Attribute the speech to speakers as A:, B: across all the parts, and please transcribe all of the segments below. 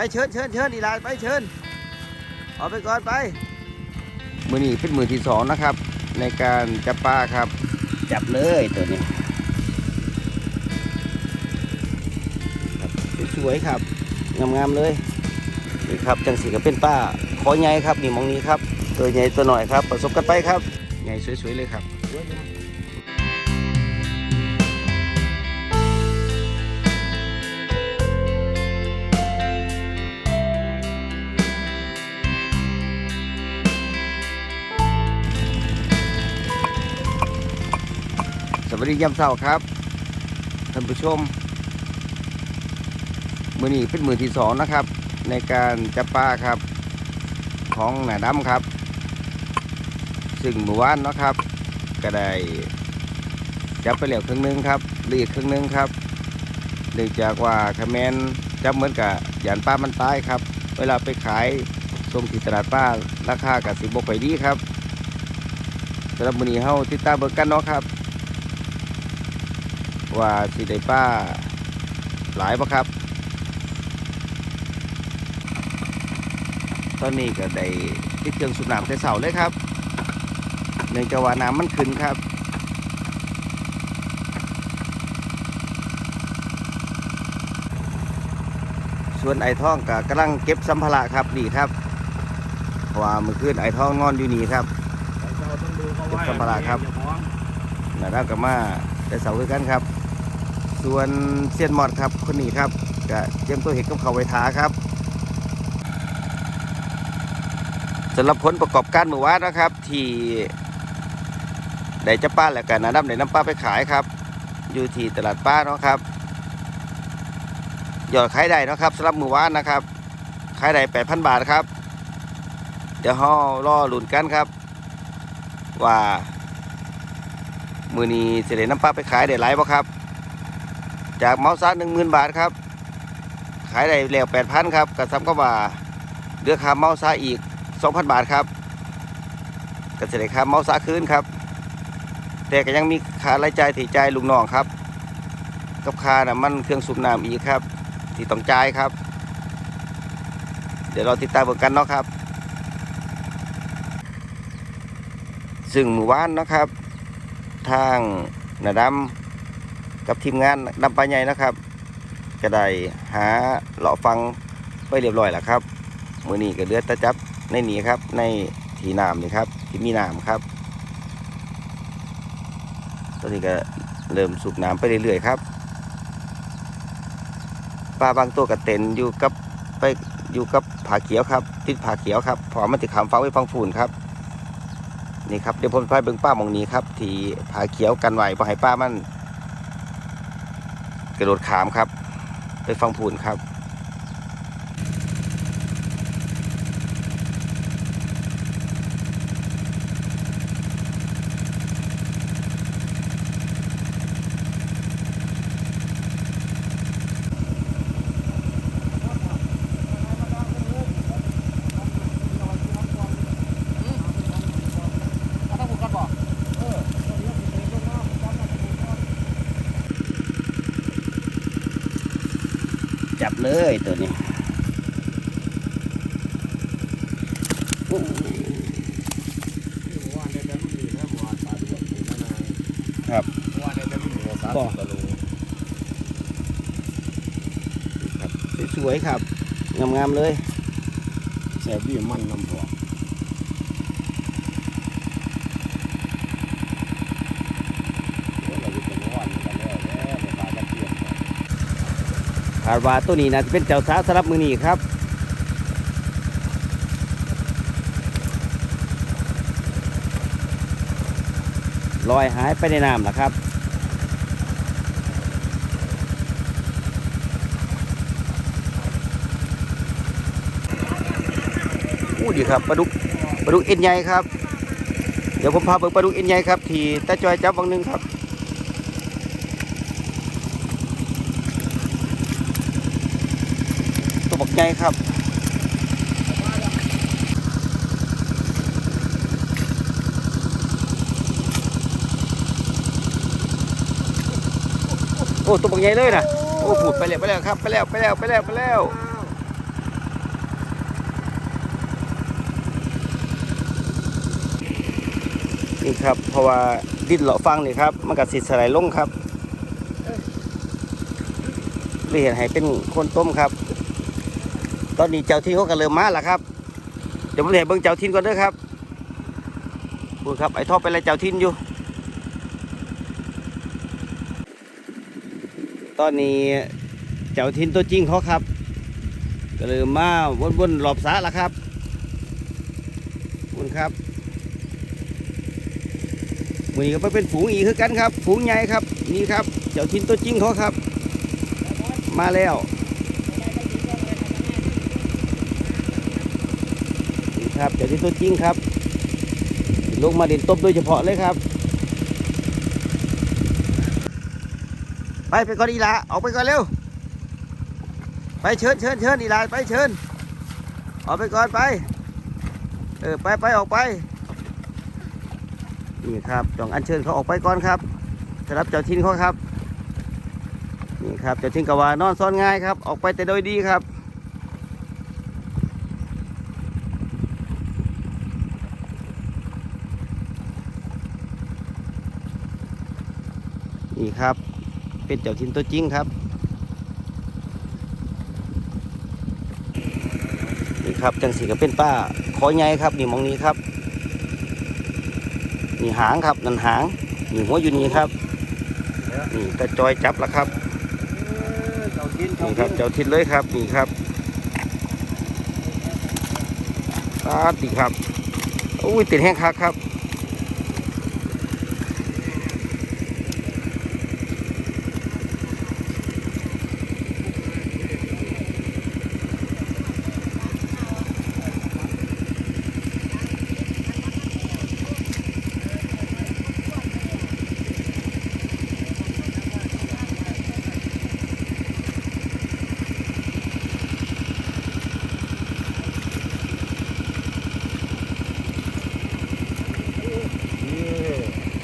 A: ไปเชิญเชิญเชิญอีหลานไปเชิญเอาไปก่อนไป มือนี้เป็นมือที่สองนะครับ ในการจับปลาครับ จับเลยตัวนี้ครับสวยๆครับงามๆเลยนี่ครับจังสีก็เป็นป้าขอใหญ่ครับนี่มองนี้ครับ ตัวใหญ่ตัวหน่อยครับผสมกันไปครับใหญ่สวยๆเลยครับ ดียามเช้าครับท่านผู้ชม มือนี้เป็นมือที่สองนะครับ ในการจับปลาครับ ของหนาดำครับ ซึ่งเมื่อวานนะครับ ก็ได้จับไปแล้วครึ่งนึงครับเหลืออกครึ่งนึงครับเนื่องจากว่าคาแมนจับเหมือนกับยานปลามันตายครับ เวลาไปขายส่งที่ตลาดปลาราคากับสิบบกไปดีครับสำหรับมือนี้เฮาติดตามเบิกกันเนาะครับ ว่าสิได้ป้าหลายปะครับ ตอนนี้ก็ได้ติดเครื่องสูบน้ำแต่เสาเลยครับเนื่องจากว่าน้ำมันขึ้นครับส่วนไอ้ท่องก็กำลังเก็บสัมภาระครับดีครับเพราะว่าเมื่อคืนไอ้ท่องนอนอยู่นี่ครับเก็บสัมภาระครับนะครับกับมาแต่เสาคือกันครับ ส่วนเซียนมอดครับคนนี้ครับก็เตรียมตัวเห็ดกับเขาไว้ทาครับสำหรับผลประกอบการเมื่อวานนะครับ ที่ได้จะป้าแล้วกันนะน้ำได้น้ำป้าไปขายครับ อยู่ที่ตลาดป้าเนาะครับยอดขายได้นะครับสำหรับเมื่อวานนะครับขายได้แปดพันบาทครับ เดี๋ยวเรารอลุ้นกันครับ ว่า มือนี้เสด็น้ำปลาไปขายได้หลายบ่ครับ จากเมาส์ซาหนึ่งหมื่นบาทครับ ขายได้แล้วแปดพันครับกระซ้ำก็ว่าเดือค่าเมาส์ซาอีกสองพันบาทครับก็เสด็ค่าเมาส์ซาคืนครับ แต่ก็ยังมีค่ารายจ่ายที่ใจลุงน้องครับ กับค่าน้ำมันเครื่องสูบน้ำอีกครับ ที่ต้องจ่ายครับ เดี๋ยวเราติดตามกันเนาะครับ ซึ่งหมู่บ้านนะครับ ทางนาดำ กับทีมงานดำปลาใหญ่นะครับก็ได้หาเลาะฟังไปเรียบร้อยแล้วครับมือนี้ก็เลือแตะจับในนี้ครับ ในทีน้ำนี่ครับ ที่มีน้ำครับตอนนี้ก็เริ่มสูบน้ำไปเรื่อยๆครับปลาบางตัวก็เต็นอยู่กับไปอยู่กับผาเขียวครับ ติดผาเขียวครับพอมันติดขามฟังไว้ฟังฝุ่นครับนี่ครับเดี๋ยวผมไปเบิ่งป้ามองนี้ครับที่ผาเขียวกันไหวบ่ให้ป้ามัน กระโดดขามครับ ไปฟังผูนครับ เลยตัวนี้ครับ
B: บ่
A: สวยๆครับงามๆเลย
B: แซ่บดีมันน้ำพอ
A: คาดว่าตัวนี้นะจะเป็นเจ้าสาวสำหรับมือนี้ครับลอยหายไปในน้ำนะครับ อู้ดีครับปลาดุกปลาดุกเอ็นใหญ่ครับ เดี๋ยวผมพาไปปลาดุกเอ็นใหญ่ครับ ที่ตาจอยจับวังนึงครับ ใจครับโอ้ตัวบางใหญ่เลยนะโอ้ผูดไปแล้วไปแล้วครับไปแล้วไปแล้วไปแล้วไปแล้วนี่ครับ เพราะว่าดินเลาะฟังนี่ครับ มันกัดสิสลายลงครับไม่เห็นให้เป็นคนต้มครับ ตอนนี้เจ้าที่เขาก็เริ่มมาแล้วครับ เดี๋ยวผมจะให้เบิ่งเจ้าทินก่อนเด้อครับพูดครับไอ้ทอปไปเลยเจ้าทินอยู่ ตอนนี้เจ้าทินตัวจริงเขาครับ ก็เลยมาวนๆรอบสะแล้วครับคุณครับมือนี้ก็ไปเป็นฝูงอีกคือกันครับ ฝูงใหญ่ครับ นี่ครับ เจ้าทินตัวจริงเขาครับ มาแล้วนี่ ครับเจ้าทินตัวจริงครับ ลงมาเด่นตบโดยเฉพาะเลยครับ ไปไปก่อนอีลาออกไปก่อนเร็ว ไปเชิญเชิญเชิญอีลาไปเชิญออกไปก่อนไป เออไปไปออกไปนี่ครับจองอัญเชิญเขาออกไปก่อนครับสำหรับเจ้าทินเขาครับนี่ครับเจ้าทินกว่านอนซ่อนง่ายครับ ออกไปแต่โดยดีครับ นี่ครับ เป็นเจ้าทินตัวจริงครับ นี่ครับจังสีก็เป็นป้าคอใหญ่ครับ นี่มองนี้ครับ นี่หางครับนั่นหางนี่หัวอยู่นี่ครับนี่ตะจอยจับแล้วครับ
B: นี่
A: ครับเจ้าทินเลยครับนี่ครับตาดีครับอุ้ยติดแห้งคักครับ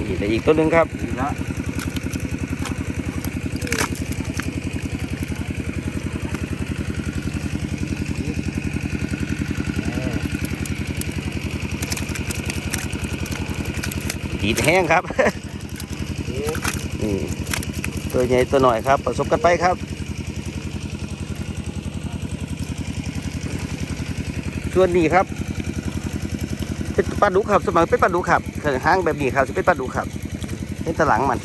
B: นี่
A: นี่แต่อีกตัวหนึ่งครับ
B: ดีละ
A: ดีดแห้งครับนี่ตัวใหญ่ตัวหน่อยครับผสมกันไปครับ ส่วนนี้ครับ เป็นปลาดุกครับ สมัยเป็นปลาดุกครับเครื่องห้างแบบนี้ครับจะเป็นปลาดุกครับ เป็นตะหลังมัน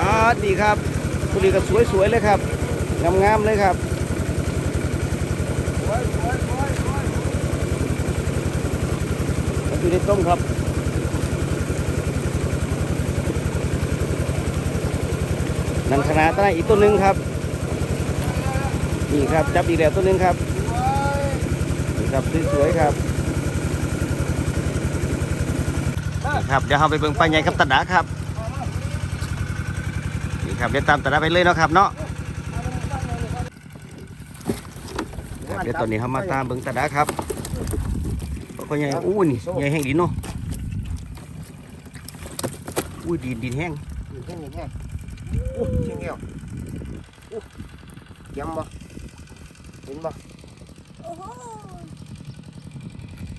A: อ่าดีครับบุรีก็สวยๆเลยครับ งามๆเลยครับมัน อยู่ในต้มครับนันขนาดตั้งอีกตัวหนึ่งครับ นี่ครับจับอีกแล้วตัวหนึ่งครับนี่ครับสวยๆครับนี่ครับเดี๋ยวเราไปเบิ่งปลาใหญ่กับตะดาครับนี่ครับเดี๋ยวตามตะดาไปเลยเนาะครับเนาะเดี๋ยวตอนนี้เขามาตามเบิ่งตะดาครับ ก็ใหญ่อู้นี่ใหญ่แห้งดีเนาะอุ้ยดินดินแห้ง
B: แห้งแห้งโอ้เชียงแก้วโอ้ยังบ่เห็นบ่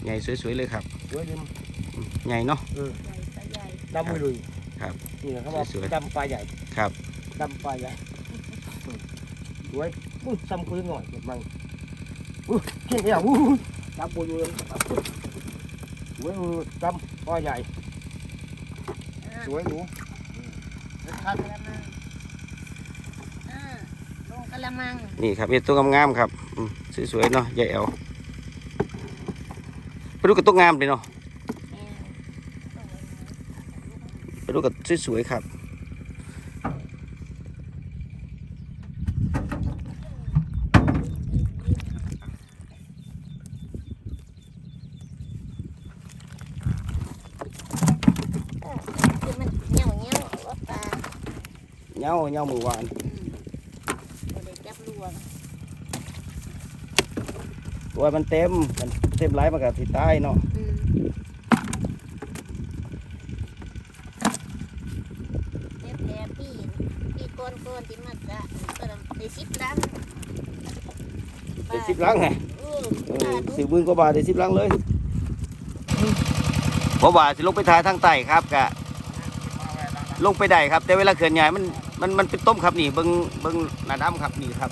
A: ใหญ่สวยๆเลยครับ
B: สวยดิม
A: อืมใหญ่เนาะ
B: ดำมือลุย
A: ครับ
B: นี่นะครับว่า
A: สวยๆ
B: ดำปลาใหญ่
A: ครับ
B: ดำปลาใหญ่สวยอุ้ยซ้ำคุยหน่อยเก็บมังอุ้ยเชียงแก้วอุ้ ยดำปูอยู่สวยอุ้ยดำปลาใหญ่ สวยหนู
C: กะละมังเออลงกะละมัง
A: นี่ครับเห็ดตัวงามๆครับสวยๆเนาะใหญ่เอวไปดูกับตัวงามเลยเนาะไปดูกับสวยๆครับ
C: คือมันเหี่ยวเหี่ยวว่าปลา
A: เงาเงามือวาน
C: จับลวง
A: ตัวมันเต็มมันเต็มไหลายมันก็สิตายเนาะ
C: เจ็บแผลปีปีโกนโกนที่มันจะก็ได้สิบลัง
A: เป็นสิบลังไง
C: เออ
A: เอสิบหมื่นกว่าบาทได้สิบลังเลยเพราะว่าสิลงไปทายทางใต้ครับกะลงไปได้ครับ แต่เวลาเขื่อนใหญ่มัน มันมันเป็นต้มครับนี่เบิ้งเบิ้งหนาดำครับนี่ครับ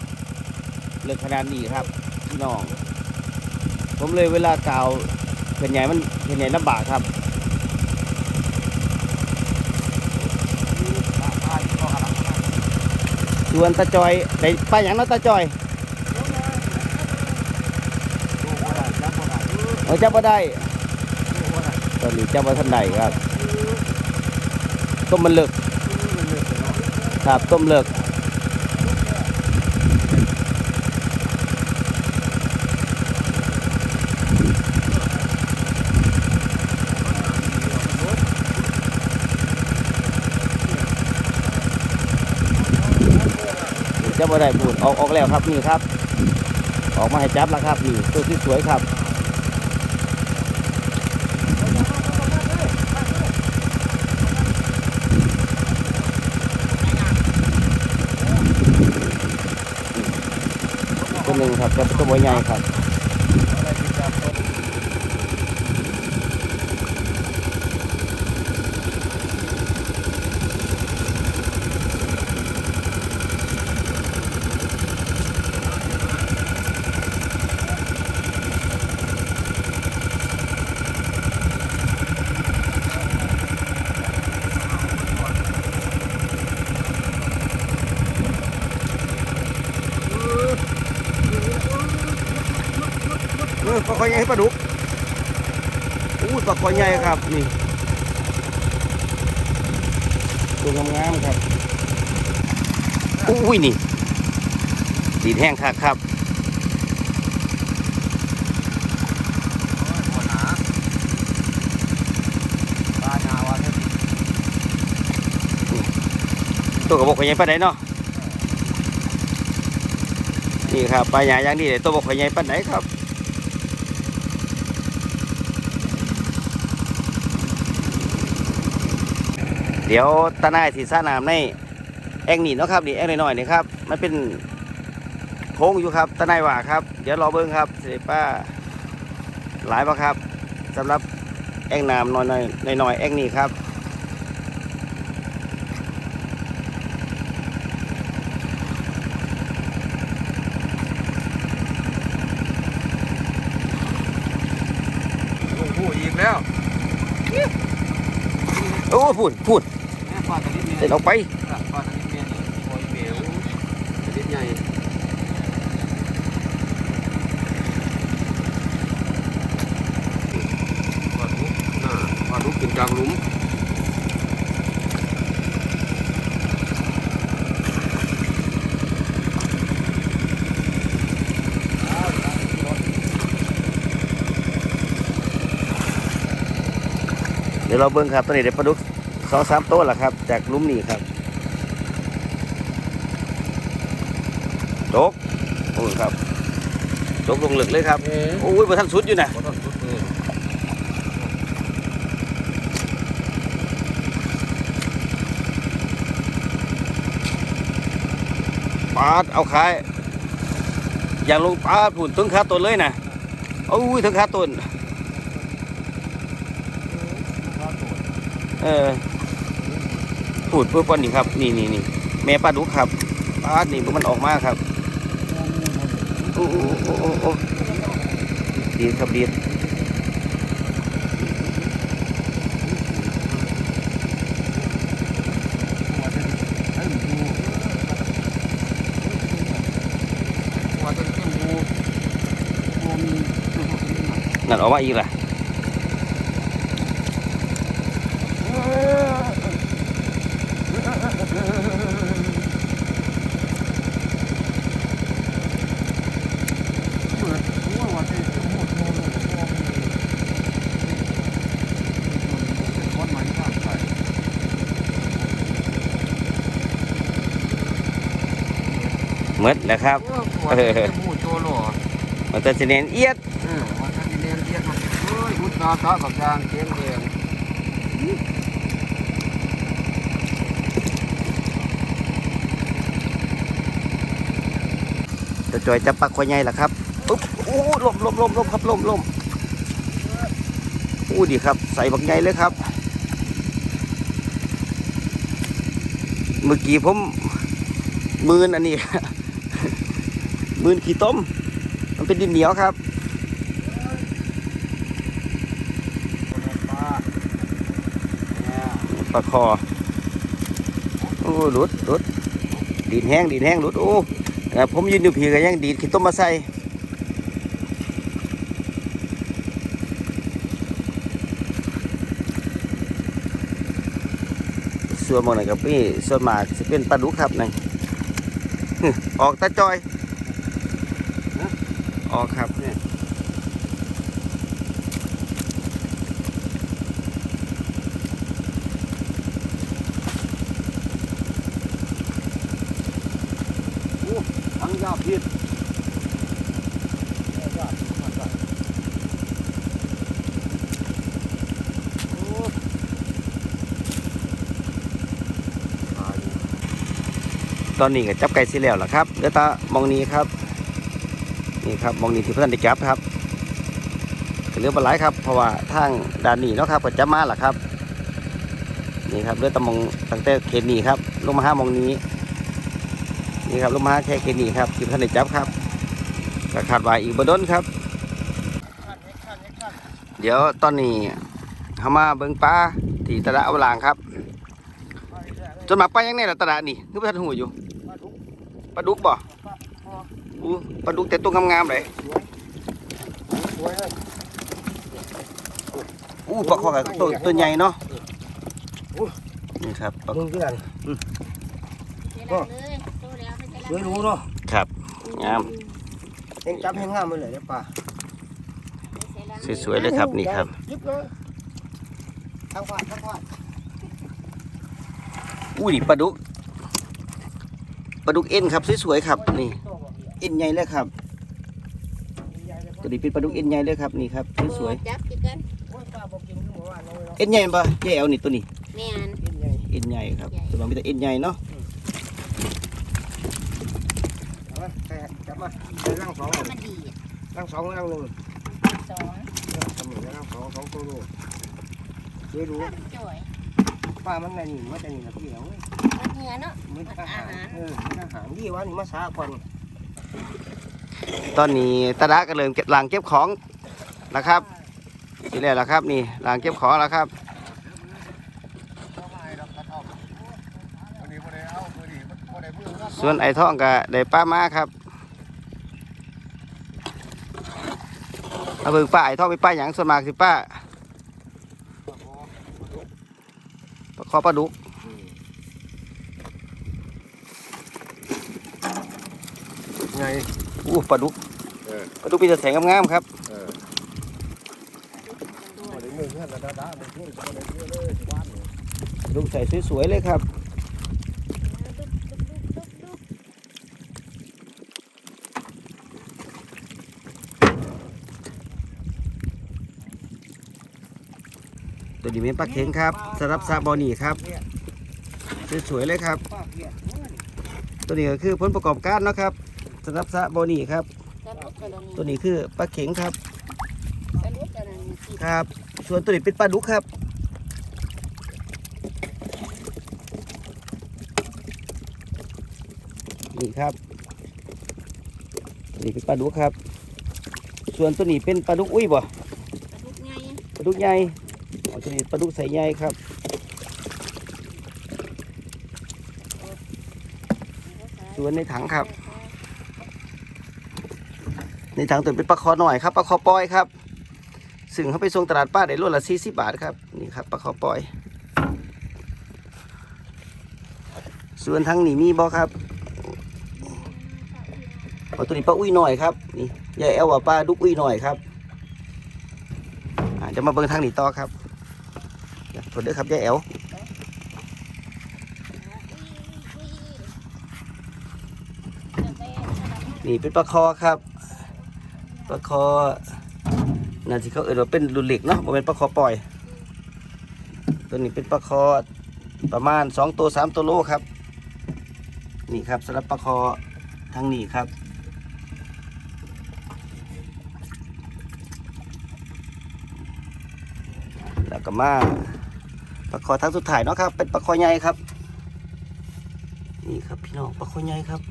A: เลือกขนาดนี้ครับพี่น้อง ผมเลยเวลากล่าวเขื่อนใหญ่มันเขื่อนใหญ่ลำบากครับส่วนตาจอยได้ไปอย่างนั้นตาจอยเอาจับมาได้ตอนนี้จับมาทันใดครับต้มมันเลิก ครับต้มเลิกจับมาได้พูดออกออกแล้วครับนี่ครับ ออกมาให้จับแล้วครับนี่ตัวที่สวยครับ ตัวหนึ่งครับจะเป็นตัวใหญ่ครับเออปลาคอยใหญ่ให้ปลาดุกอู้ปลาคอย ใหญ่ครับนี่ตัวงามๆครับอุ้ยนี่ดีดแห้งคักครับตัวกระบอกขอยใหญ่ปลาไหนเนาะนี่ครับปลาใหญ่อย่างนี้เลยตัวบอกขอยใหญ่ปลาไหนครับ เดี๋ยวตาหน้ายสีซ่าน้ำในแองนี่เนาะครับนี่แองน้อยๆนี่ครับมันเป็นโค้งอยู่ครับตาหน้ายว่าครับ เดี๋ยวรอเบิ้งครับเสด็จป้าหลายปะครับสำหรับแองน้ำน้อยๆน้อยๆแองนี่ครับ
D: โอ้โหอีกแล้ว
A: โอ้พูดพูด เสร็จออกไป
D: ปลาตัวนี้มีนี่โอ้ยเหมียวตัวนี้ใหญ่ปลาดุกน่าปลาดุกกินจากหลุม
A: เดี๋ยวเราเบิ้งครับตอนนี้ได้ปลาดุก สองสามตัวแล้วครับ จากหลุมนี้ครับจกโอ้ยครับจกลงเหลึกเลยครับ
D: เอ๊ะ
A: โอ้ยมาทันสุดอยู่นะ
D: บ่ต้องสุดเลย
A: ปาดเอาขายอย่างลงปาดผุนถึงขาต้นเลยนะโอ้ยถึงขาต้นเออ พูดเพื่อป้อนนี่ครับ นี่นี่นี่แม่ปลาดุกครับปลาดนี่มันออกมาครับโอ้โอ้โอ้โอ้โอ้ดีครับดีนั่นออกมาอีกล่ะ
D: เปิดหัวว่าจะหมดโมโนโมมีคนใหม่ข้างใส่
A: หมดแล้วครับ
D: โอ้โหว่าจะหมูโจโล
A: มันจะสิเนนเอียด
B: เออว่าถ้าสิเรียนเรียนมันเฮ้ยพุทธาตากับยางเกียงเกียง
A: จะจอยจับปลาคอยใหญ่ล่ะครับปุ๊บโอ้ลมลมลมลมครับลมลมอู้ดีครับ ใส่บักใหญ่เลยครับ เมื่อกี้ผมมืนอันนี้ มืนขี้ต้ม มันเป็นดินเหนียวครับ
B: ปลา
A: ปลาคอ โอ้หลุดหลุดดินแห้งดินแห้งหลุด โอ้เอ่ผมยืนอยู่ผีก็ยังดีดขี้ต้มมาใส่ส่วนมองไหนกับพี่ส่วนมากจะเป็นปลาดุกครับนั่นออกตาจอย ออกครับเนี่ย
B: ทั้งยาพิษยาพิษมันก็โอ้ตาย
A: ตอนนี้ก็จับไก่สิแล้วล่ะครับเดี๋ยวตามองนี้ครับ นี่ครับมองนี้ที่เพื่อนได้จับครับเหลือปลาไหลายครับ เพราะว่าทางด้านนี้เนาะครับก็จับมาหล่ะครับนี่ครับเรือตะมองตั้งแต่เขตนี้ครับลงมาห้ามองนี้นี่ครับลงมาห้าแค่เขตนี้ครับที่เพื่อนได้จับครับก็คาดไว่าอีกบดนครับ เดี๋ยวตอนนี้เขามาเบิ่งปลาที่ตลาดเอาลางครับจนมากปยังไงล่ะตลาดนี่นึกว่าท่านหูอยู่ปลาดุกบ่ อู้ปลาดุกแต่ตัวงามๆเลย
B: สวยเลย
A: อู้ปลาคอกับตัวตัวใหญ่เนาะนี่ครับปลา
B: มึงที่ไหน
C: เวลาเลยโตแล้วไม่ใช่
B: สวยรู้เนาะ
A: ครับงาม
B: เอ็งจับให้งามมันเลยเด้อป่า
A: สวยๆเลยครับนี่ครับ
B: ยิบเลยทางขวาทางขวา
A: อู้นี่ปลาดุกปลาดุกเอ็นครับสวยๆครับนี่ เอ็นใหญ่เลยครับตัวนี้เป็นปลาดุกเอ็นใหญ่เลยครับนี่ครับสวย
C: จับกินกัน
B: โอ้ยป้าบอกกินขึ้นมาว่าน้อยเนาะ
A: ๆเอ็นใหญ่ปะใหญ่เอานี่ตัวนี้
C: แม่น
B: กินไง
A: เอ็นใหญ่ครับตัวนี้มีแต่เอ็นใหญ่เนาะ
B: เอามาแค่จับมาไปนั่งสอง
C: มันดี
B: นั่งสองนั่งหนึ่ง
C: สอง
B: ทำหนึ่งนั่งสองสองตัวดูสวยรู้
C: จ่อย
B: ป้ามันไงนี่มันจะนี่นะพี่เอา
C: มันเหงื่อเนาะ
B: มันอาหารเออมันอาหารดีวะนี่มาสาก่อน
A: ตอนนี้ตาดาก็เริ่มเก็บหลังเก็บของนะครับทีแรกแล้วครับ นี่หลังเก็บของแล้วครับส่วนไอ้ท่องก็ได้ป้ามาครับเอาเบิ่งป้าไอ้ท่องไปป้าหยังส่วนมากสิป้าปลาคอปลาดุก
B: ไง
A: อู้ปลาดุก
B: เออ
A: ปลาดุกมีแต่แสงงามๆครับ
B: เออพอได้เงินเงินแล้วดาดาได้เงินพอได้เงินเลยที่บ้านเนี่ย
A: ปลาดุกใส่สวยๆเลยครับตัวนี้เป็นปลาเข็งครับสำหรับซาบอนี่ครับสวยๆเลยครับ
B: ป้าเกลียด
A: ตัวนี้ก็คือผลประกอบการเนาะครับ สำหรับซาบอนี่ครับ
C: สรุปกรณี
A: ตัวนี้คือปลาเข็งครับ
C: สรุปกรณีที่
A: ครับ ส่วนตัวนี้เป็นปลาดุกครับนี่ครับตัวนี้เป็นปลาดุกครับ ส่วนตัวนี้เป็นปลาดุกอุ้ยบ่
C: กระดูกไง
A: ปลาดุกใหญ่อ๋อตัวนี้ปลาดุกใส่ใหญ่ครับส่วนในถังครับ ในถังตัวเป็นปลาคอหน่อยครับปลาคอปอยครับซึ่งเขาไปส่งตลาดป้าได้รวดละ40บาทครับนี่ครับปลาคอปอย ส่วนทางนี้มีบ่ครับเอาตัวนี้ปลาอุ้ยหน่อยครับนี่ยายแอลว่าปลาดุกอุ้ยหน่อยครับจะมาเบิ่งทางนี้ต่อครับสวัสดีครับยายแอลนี่เป็นปลาคอครับ ลาคอนั่นที่เขาเอ่ยว่าเป็นรุ่นเหล็กเนาะบ่เป็นปลาคอปล่อย ตัวนี้เป็นปลาคอประมาณ 2 ตัว 3 ตัวโลครับ นี่ครับสำหรับปลาคอทางนี้ครับแล้วก็มาปลาคอทั้งสุดท้ายเนาะครับ เป็นปลาคอใหญ่ครับ นี่ครับพี่น้องปลาคอใหญ่ครับ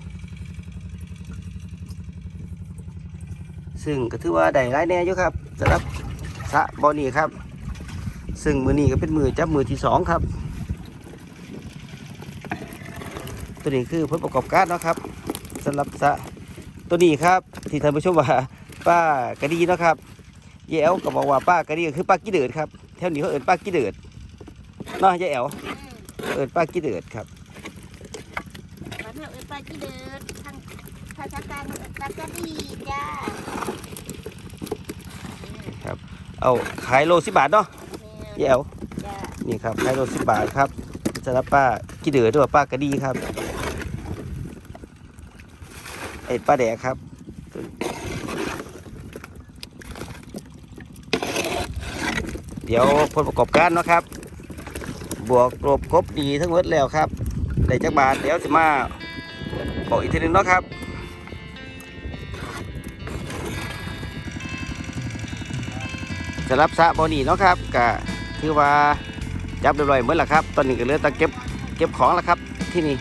A: ซึ่งก็ถือว่าได้รายแน่อยู่ครับสำหรับสะบอนี่ครับ ซึ่งมือนี้ก็เป็นมือจับมือที่สองครับ ตัวนี้คือผลประกอบการเนาะครับสำหรับสะตัวนี้ครับ ที่ท่านผู้ชมว่าป้ากระดีเนาะครับยายแอลก็บอกว่าป้ากระดีก็คือป้ากี้เดิดครับแถวนี้เขาเอินป้ากี้เดิดเนาะยายแอลเอินป้ากี้เดิดครับ
C: บ้านเอิ้นปลาจีเดินทางภาษากลางเอิ้นปลากระดีจ้า
A: เอาขายโลสิบบาทเนาะ
C: แม่
A: ยายแอล
C: จ้า
A: นี่ครับขายโลสิบบาทครับสำหรับป้ากี้เดือด้วยป้ากระดีครับไอ้ป้าแดกครับเดี๋ยวผลประกอบการเนาะครับ บวกลบครบดีทั้งหมดแล้วครับได้จักบาทเดี๋ยวจะมาบอกอีกทีหนึงเนาะครับำหรับสระบอนี่เนาะครับก็ถือว่าจับเรียบร้อยหมดแล้วครับ ตอนนี้ก็เหลือแต่เก็บเก็บของแล้วครับที่นี่